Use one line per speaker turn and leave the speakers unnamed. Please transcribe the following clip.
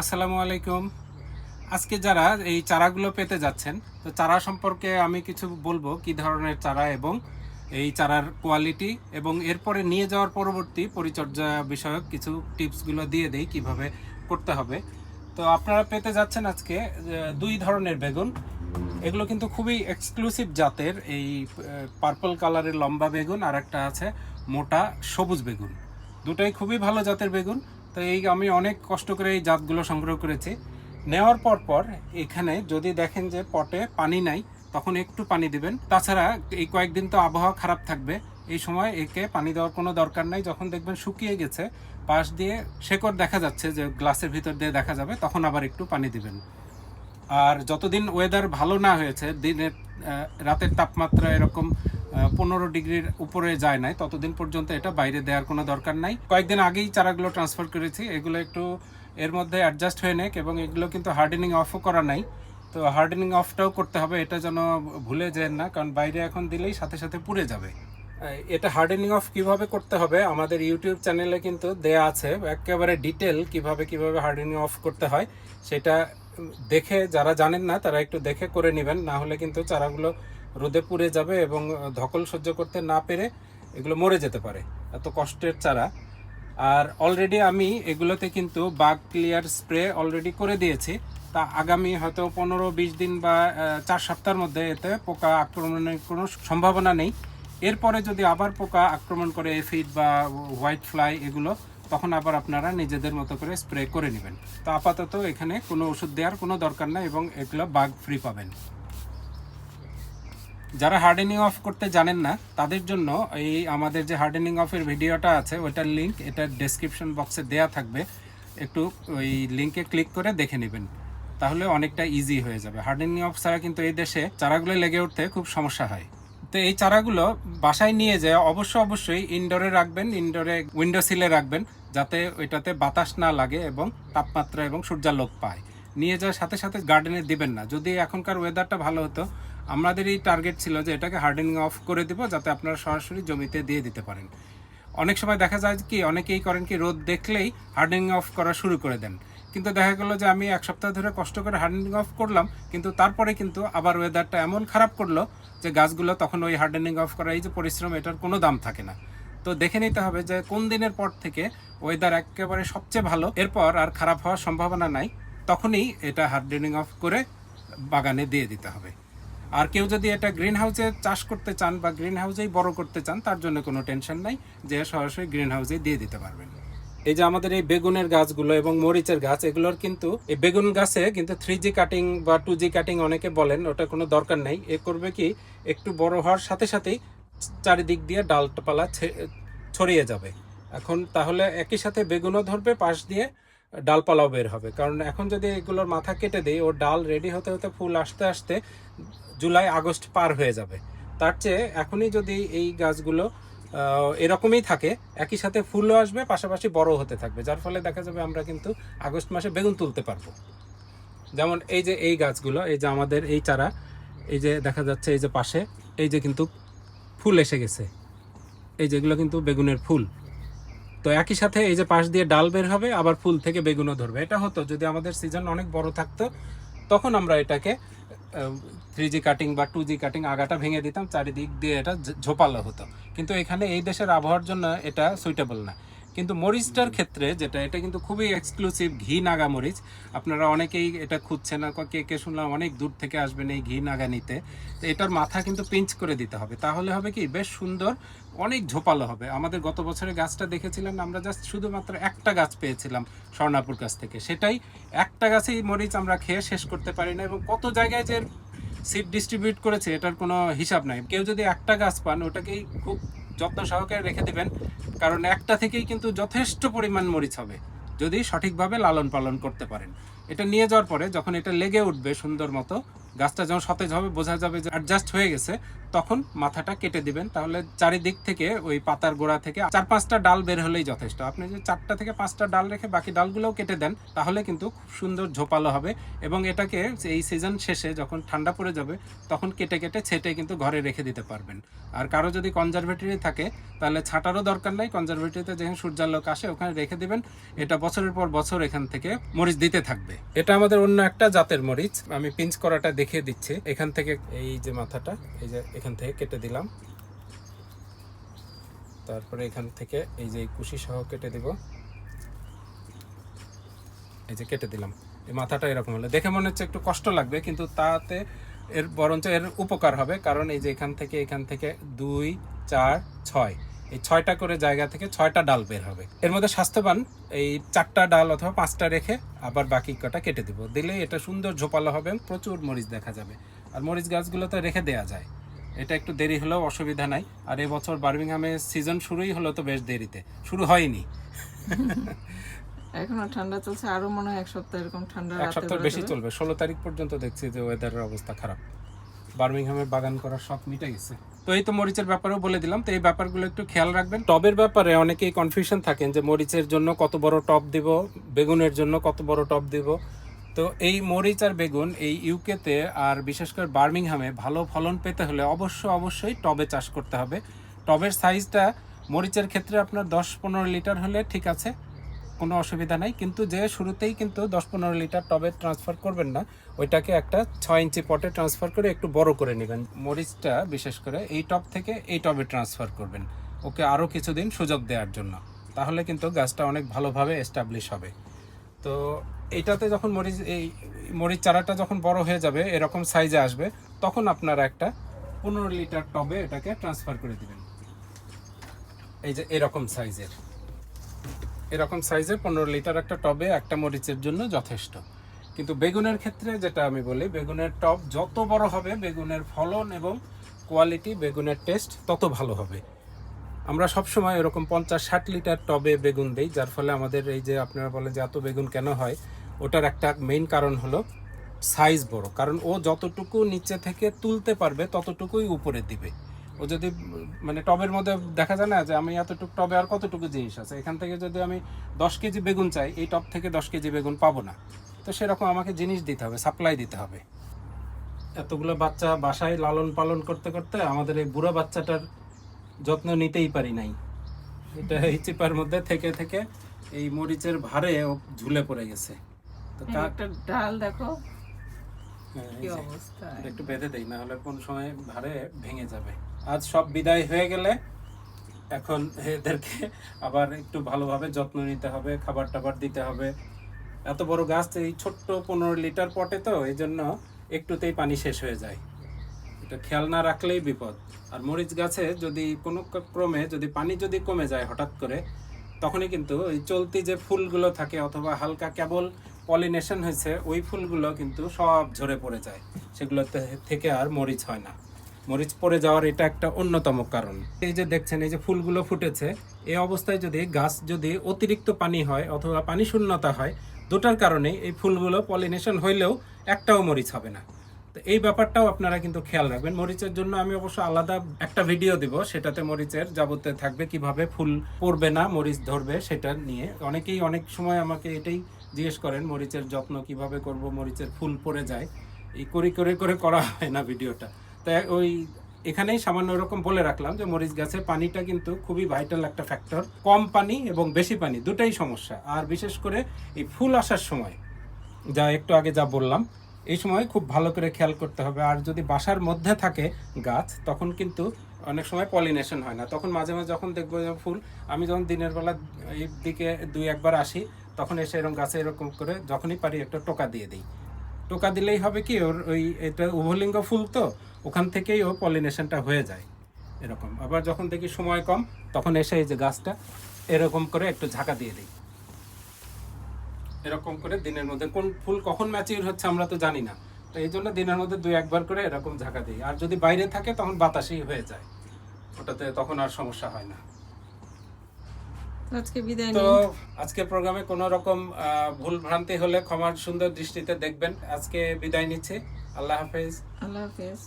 আসসালামু আলাইকুম। আজকে যারা এই চারাগুলো পেতে যাচ্ছেন, তো চারা সম্পর্কে আমি কিছু বলব, কি ধরনের চারা এবং এই চারার কোয়ালিটি এবং এরপরে নিয়ে যাওয়ার পরবর্তী পরিচর্যা বিষয়ক কিছু টিপসগুলো দিয়ে দেই, কীভাবে করতে হবে। তো আপনারা পেতে যাচ্ছেন আজকে দুই ধরনের বেগুন। এগুলো কিন্তু খুবই এক্সক্লুসিভ জাতের, এই পার্পল কালারের লম্বা বেগুন আর একটা আছে মোটা সবুজ বেগুন। দুটাই খুবই ভালো জাতের বেগুন। তো এই আমি অনেক কষ্ট করে এই জাতগুলো সংগ্রহ করেছি। নেওয়ার পর পর এখানে যদি দেখেন যে পটে পানি নাই, তখন একটু পানি দিবেন। তাছাড়া এই কয়েকদিন তো আবহাওয়া খারাপ থাকবে। এই সময় একে পানি দেওয়ার কোনো দরকার নাই। যখন দেখবেন শুকিয়ে গেছে, পাশ দিয়ে শেকড় দেখা যাচ্ছে যে গ্লাসের ভিতর দিয়ে দেখা যাবে, তখন আবার একটু পানি দিবেন। আর যতদিন ওয়েদার ভালো না হয়েছে, দিনের রাতের তাপমাত্রা এরকম পনেরো ডিগ্রির উপরে যায় নাই। ততদিন পর্যন্ত এটা বাইরে দেওয়ার কোনো দরকার নাই। কয়েকদিন আগেই চারাগুলো ট্রান্সফার করেছি। এগুলো একটু এর মধ্যে অ্যাডজাস্ট হয়ে নেক এবং এগুলো কিন্তু হার্ডেনিং অফও করা নাই। তো হার্ডেনিং অফটাও করতে হবে, এটা যেন ভুলে যায় না, কারণ বাইরে এখন দিলেই সাথে সাথে পুড়ে যাবে। এটা হার্ডেনিং অফ কীভাবে করতে হবে, আমাদের ইউটিউব চ্যানেলে কিন্তু দেয়া আছে। একেবারে ডিটেল কীভাবে কীভাবে হার্ডেনিং অফ করতে হয়, সেটা দেখে, যারা জানেন না, তারা একটু দেখে করে নেবেন। না হলে কিন্তু চারাগুলো রোদে পুড়ে যাবে এবং ধকল সহ্য করতে না পেরে এগুলো মরে যেতে পারে। এত কষ্টের চারা। আর অলরেডি আমি এগুলোতে কিন্তু বাগ ক্লিয়ার স্প্রে অলরেডি করে দিয়েছি। তা আগামী হয়তো পনেরো, বিশ দিন বা চার সপ্তাহের মধ্যে এতে পোকা আক্রমণের কোনো সম্ভাবনা নেই। এরপরে যদি আবার পোকা আক্রমণ করে এফিড বা হোয়াইট ফ্লাই এগুলো, তখন আবার আপনারা নিজেদের মতো করে স্প্রে করে নেবেন। তো আপাতত এখানে কোনো ওষুধ দেওয়ার কোনো দরকার নাই এবং এগুলো বাগ ফ্রি পাবেন। যারা হার্ডেনিং অফ করতে জানেন না, তাদের জন্য এই আমাদের যে হার্ডেনিং অফের ভিডিওটা আছে, ওইটার লিঙ্ক এটা ডেসক্রিপশন বক্সে দেয়া থাকবে। একটু ওই লিঙ্কে ক্লিক করে দেখে নেবেন। তাহলে অনেকটা ইজি হয়ে যাবে। হার্ডেনিং অফ ছাড়া কিন্তু এই দেশে চারাগুলো লেগে উঠতে খুব সমস্যা হয়। তো এই চারাগুলো বাসায় নিয়ে যায় অবশ্য অবশ্যই ইনডোরে রাখবেন ইনডোরে উইন্ডো সিলে রাখবেন, যাতে ওইটাতে বাতাস না লাগে এবং তাপমাত্রা এবং সূর্যালোক পায়। নিয়ে যাওয়ার সাথে সাথে গার্ডেনে দিবেন না। যদি এখনকার ওয়েদারটা ভালো হতো আমাদেরই টার্গেট ছিল যে এটাকে হার্ডেনিং অফ করে দেবো যাতে আপনারা সরাসরি জমিতে দিয়ে দিতে পারেন। অনেক সময় দেখা যায় কি, অনেকেই করেন কি, রোদ দেখলেই হার্ডেনিং অফ করা শুরু করে দেন। কিন্তু দেখা গেলো যে আমি এক সপ্তাহ ধরে কষ্ট করে হার্ডেনিং অফ করলাম, কিন্তু তারপরে কিন্তু আবার ওয়েদারটা এমন খারাপ করল যে গাছগুলো তখন ওই হার্ডেনিং অফ করা, এই যে পরিশ্রম, এটার কোনো দাম থাকে না। তো দেখে নিতে হবে যে কোন দিনের পর থেকে ওয়েদার একেবারে সবচেয়ে ভালো, এরপর আর খারাপ হওয়ার সম্ভাবনা নাই, তখনই এটা হার্ডেনিং অফ করে বাগানে দিয়ে দিতে হবে। আর কেউ যদি এটা গ্রিন হাউসে চাষ করতে চান বা গ্রিন হাউসেই বড় করতে চান, তার জন্য কোনো টেনশন নাই, যে সরাসরি গ্রিন হাউসে দিয়ে দিতে পারবেন। এই যে আমাদের এই বেগুনের গাছগুলো এবং মরিচের গাছ, এগুলোর কিন্তু, এই বেগুন গাছে কিন্তু থ্রি জি কাটিং বা টু জি কাটিং অনেকে বলেন, ওটা কোনো দরকার নেই। এ করবে কি, একটু বড় হওয়ার সাথে সাথেই চারিদিক দিয়ে ডালপালা ছড়িয়ে যাবে। এখন তাহলে একই সাথে বেগুনও ধরবে, পাশ দিয়ে ডালপালাও বের হবে। কারণ এখন যদি এগুলোর মাথা কেটে দিই ও ডাল রেডি হতে হতে ফুল আসতে আসতে জুলাই, আগস্ট পার হয়ে যাবে। তার চেয়ে এখনই যদি এই গাছগুলো এরকমই থাকে, একই সাথে ফুলও আসবে, পাশাপাশি বড় হতে থাকবে। যার ফলে দেখা যাবে আমরা কিন্তু আগস্ট মাসে বেগুন তুলতে পারব। যেমন এই যে এই গাছগুলো, এই যে আমাদের এই চারা, এই যে দেখা যাচ্ছে এই যে পাশে, এই যে কিন্তু ফুল এসে গেছে। এই যেগুলো কিন্তু বেগুনের ফুল। তো একই সাথে এই যে পাশ দিয়ে ডাল বের হবে, আবার ফুল থেকে বেগুনও ধরবে। এটা হতো, যদি আমাদের সিজন অনেক বড় থাকতো, তখন আমরা এটাকে থ্রি জি কাটিং বা টু জি কাটিং আগাটা ভেঙে দিতাম, চারিদিক দিয়ে এটা ঝোপালো হতো। কিন্তু এখানে এই দেশের আবহাওয়ার জন্য এটা সুইটেবল না। কিন্তু মরিচটার ক্ষেত্রে যেটা, এটা কিন্তু খুবই এক্সক্লুসিভ ঘি নাগা মরিচ। আপনারা অনেকেই এটা খুঁজছেন, আর কে কে শুনলাম অনেক দূর থেকে আসবেন এই ঘি নাগা নিতে। তো এটার মাথা কিন্তু পিঞ্চ করে দিতে হবে। তাহলে হবে কি, বেশ সুন্দর, অনেক ঝোপালো হবে। আমাদের গত বছরের গাছটা দেখেছিলেন, আমরা জাস্ট শুধুমাত্র একটা গাছ পেয়েছিলাম স্বর্ণাপুর কাছ থেকে। সেটাই একটা গাছেই মরিচ আমরা খেয়ে শেষ করতে পারি না, এবং কত জায়গায় যে সিড ডিস্ট্রিবিউট করেছে, এটার কোনো হিসাব নাই। কেউ যদি একটা গাছ পান, ওটাকেই খুব যত্ন সহকারে রেখে দিবেন। কারণ একটা থেকেই কিন্তু যথেষ্ট পরিমাণ মরিচ হবে, যদি সঠিকভাবে লালন পালন করতে পারেন। এটা নিয়ে যাওয়ার পরে যখন এটা লেগে উঠবে সুন্দর মতো গাছটা যখন সতেজ হবে, বোঝা যাবে যে অ্যাডজাস্ট হয়ে গেছে, তখন মাথাটা কেটে দিবেন। তাহলে চারিদিক থেকে ওই পাতার গোড়া থেকে চার পাঁচটা ডাল বের হলেই যথেষ্ট। আপনি যদি চারটা থেকে পাঁচটা ডাল রেখে বাকি ডালগুলোও কেটে দেন, তাহলে কিন্তু খুব সুন্দর ঝোপালো হবে এবং এটাকে এই সিজন শেষে যখন ঠান্ডা পড়ে যাবে, তখন কেটে কেটে ছেটে কিন্তু ঘরে রেখে দিতে পারবেন। আর কারও যদি কনজারভেটরি থাকে, তাহলে ছাটারও দরকার নাই। কনজারভেটরিতে যেখানে সূর্যালোক আসে, ওখানে রেখে দিবেন। এটা বছরের পর বছর এখান থেকে মরিচ দিতে থাকবে। এটা আমাদের অন্য একটা জাতের মরিচ। আমি পিঞ্চ করাটা দেখিয়ে দিচ্ছি। এখান থেকে এই যে মাথাটা, এই যে এখান থেকে কেটে দিলাম। তারপরে এখান থেকে এই যে কুশি সহ কেটে দিব। এই যে কেটে দিলাম। এই মাথাটা এরকম হলো। দেখে মনে হচ্ছে একটু কষ্ট লাগবে, কিন্তু তাতে এর বরঞ্চ এর উপকার হবে। কারণ এই যে এখান থেকে এখান থেকে দুই, চার, ছয়। এই ছয়টা করে জায়গা থেকে ছয়টা ডাল বের হবে। এর মধ্যে স্বাস্থ্যবান এই চারটা ডাল অথবা পাঁচটা রেখে আবার বাকি কটা কেটে দিব। দিলে এটা সুন্দর ঝোপালো হবে প্রচুর মরিচ দেখা যাবে। আর মরিচ গাছগুলোতে রেখে দেওয়া যায়। এটা একটু দেরি হলেও অসুবিধা নাই। আর এবছর বার্মিংহামে সিজন শুরুই হলো তো বেশ দেরিতে। শুরু হয়নি।
এখনও ঠান্ডা চলছে আরও মনে হয় এক সপ্তাহ এরকম ঠান্ডা
এক সপ্তাহ বেশি চলবে। ষোলো তারিখ পর্যন্ত দেখছি যে ওয়েদারের অবস্থা খারাপ। বার্মিংহামে বাগান করার শখ মিটে গেছে। তো এই তো মরিচের ব্যাপারেও বলে দিলাম, তো এই ব্যাপারগুলো একটু খেয়াল রাখবেন। টবের ব্যাপারে অনেকেই কনফিউশন থাকেন যে মরিচের জন্য কত বড় টব দিব, বেগুনের জন্য কত বড় টব দিব। তো এই মরিচ আর বেগুন এই ইউকেতে আর বিশেষ করে বার্মিংহামে ভালো ফলন পেতে হলে অবশ্য অবশ্যই টবে চাষ করতে হবে। টবের সাইজটা মরিচের ক্ষেত্রে আপনার দশ পনেরো লিটার হলে ঠিক আছে কোনো অসুবিধা নাই। কিন্তু যে শুরুতেই কিন্তু দশ পনেরো লিটার টবে ট্রান্সফার করবেন না, ওইটাকে একটা ছয় ইঞ্চি পটে ট্রান্সফার করে একটু বড় করে নেবেন। মরিচটা বিশেষ করে এই টব থেকে এই টবে ট্রান্সফার করবেন। ওকে আরও কিছুদিন সুযোগ দেওয়ার জন্য। তাহলে কিন্তু গাছটা অনেক ভালোভাবে এস্টাবলিশ হবে। তো এইটাতে যখন মরিচ, এই মরিচ চারাটা যখন বড় হয়ে যাবে, এরকম সাইজে আসবে, তখন আপনারা একটা পনেরো লিটার টবে এটাকে ট্রান্সফার করে দিবেন। এই যে এরকম সাইজের এরকম সাইজের পনেরো লিটার একটা টবে একটা মরিচের জন্য যথেষ্ট। কিন্তু বেগুনের ক্ষেত্রে যেটা আমি বলি, বেগুনের টব যত বড় হবে, বেগুনের ফলন এবং কোয়ালিটি বেগুনের টেস্ট তত ভালো হবে। আমরা সবসময় এরকম পঞ্চাশ ষাট লিটার টবে বেগুন দিই, যার ফলে আমাদের এই যে আপনারা বলেন যে এত বেগুন কেন হয়, ওটার একটা মেইন কারণ হলো সাইজ বড়। কারণ ও যতটুকু নিচে থেকে তুলতে পারবে, ততটুকুই উপরে দিবে। ও যদি মানে টবের মধ্যে দেখা যায় না যে আমি এতটুকু টবে আর কতটুকু জিনিস আছে? এখান থেকে যদি আমি দশ কেজি বেগুন চাই এই টব থেকে দশ কেজি বেগুন পাবো না। তো সেরকম আমাকে জিনিস দিতে হবে সাপ্লাই দিতে হবে। এতগুলো বাচ্চা বাসায় লালন পালন করতে করতে আমাদের এই বুড়ো বাচ্চাটার যত্ন নিতেই পারি নাই। এটা এই চিপার মধ্যে থেকে থেকে এই মরিচের ভারে ও ঝুলে পড়ে গেছে। তো
একটা ডাল দেখো
হ্যাঁ, একটু বেঁধে দেই না হলে কোন সময় ভারে ভেঙে যাবে। আজ সব বিদায় হয়ে গেলে এখন এদেরকে আবার একটু ভালোভাবে যত্ন নিতে হবে, খাবার টাবার দিতে হবে। এত বড় গাছ, এই ছোট্ট পনেরো লিটার পটে তো, এই জন্য একটুতেই পানি শেষ হয়ে যায়। এটা খেয়াল না রাখলেই বিপদ। আর মরিচ গাছে যদি কোনো ক্রমে যদি পানি যদি কমে যায় হঠাৎ করে, তখনই কিন্তু ওই চলতি যে ফুলগুলো থাকে অথবা হালকা কেবল পলিনেশন হয়েছে, ওই ফুলগুলো কিন্তু সব ঝরে পড়ে যায়। সেগুলোতে থেকে আর মরিচ হয় না। মরিচ পড়ে যাওয়ার এটা একটা অন্যতম কারণ। এই যে দেখছেন, এই যে ফুলগুলো ফুটেছে, এই অবস্থায় যদি গাছ যদি অতিরিক্ত পানি হয় অথবা পানি শূন্যতা হয়, দুটার কারণে এই ফুলগুলো পলিনেশন হইলেও একটাও মরিচ হবে না। তো এই ব্যাপারটাও আপনারা কিন্তু খেয়াল রাখবেন। মরিচের জন্য আমি অবশ্য আলাদা একটা ভিডিও দিব, সেটাতে মরিচের যাবতীয় থাকবে, কীভাবে ফুল পড়বে না, মরিচ ধরবে, সেটা নিয়ে। অনেকেই অনেক সময় আমাকে এটাই জিজ্ঞেস করেন, মরিচের যত্ন কীভাবে করব, মরিচের ফুল পড়ে যায়। এই করে করে করে করা হয় না ভিডিওটা ওই এখানেই সামান্য এরকম বলে রাখলাম যে মরিচ গাছে পানিটা কিন্তু খুবই ভাইটাল একটা ফ্যাক্টর কম পানি এবং বেশি পানি, দুটাই সমস্যা। আর বিশেষ করে এই ফুল আসার সময়, যা একটু আগে যা বললাম, এই সময় খুব ভালো করে খেয়াল করতে হবে। আর যদি বাসার মধ্যে থাকে গাছ, তখন কিন্তু অনেক সময় পলিনেশন হয় না। তখন মাঝে মাঝে যখন দেখব ফুল, আমি যখন দিনের বেলা এই দিকে দুই একবার আসি, তখন এসে এরকম গাছে এরকম করে যখনই পারি একটা টোকা দিয়ে দিই। টোকা দিলেই হবে কি, ওর ওই এটা উভলিঙ্গ ফুল তো, ওখান থেকেই ও পলিনেশনটা হয়ে যায়, এরকম। আবার যখন দেখি সময় কম, তখন এসে এই যে গাছটা, এরকম করে একটু ঝাঁকা দিয়ে দিই। এরকম করে দিনের মধ্যে। কোন ফুল কখন ম্যাচিউর হচ্ছে আমরা তো জানি না। তো এই জন্য দিনের মধ্যে দুই একবার করে এরকম ঝাঁকা দিই। আর যদি বাইরে থাকে, তখন বাতাসেই হয়ে যায়। ওটাতে তখন আর সমস্যা হয় না।
আজকে বিদায়
তো
নিন।
আজকের প্রোগ্রামে কোনো রকম আহ, ভুল ভ্রান্তি হলে ক্ষমার সুন্দর দৃষ্টিতে দেখবেন। আজকে বিদায় নিচ্ছি। আল্লাহ হাফেজ।
আল্লাহ হাফেজ।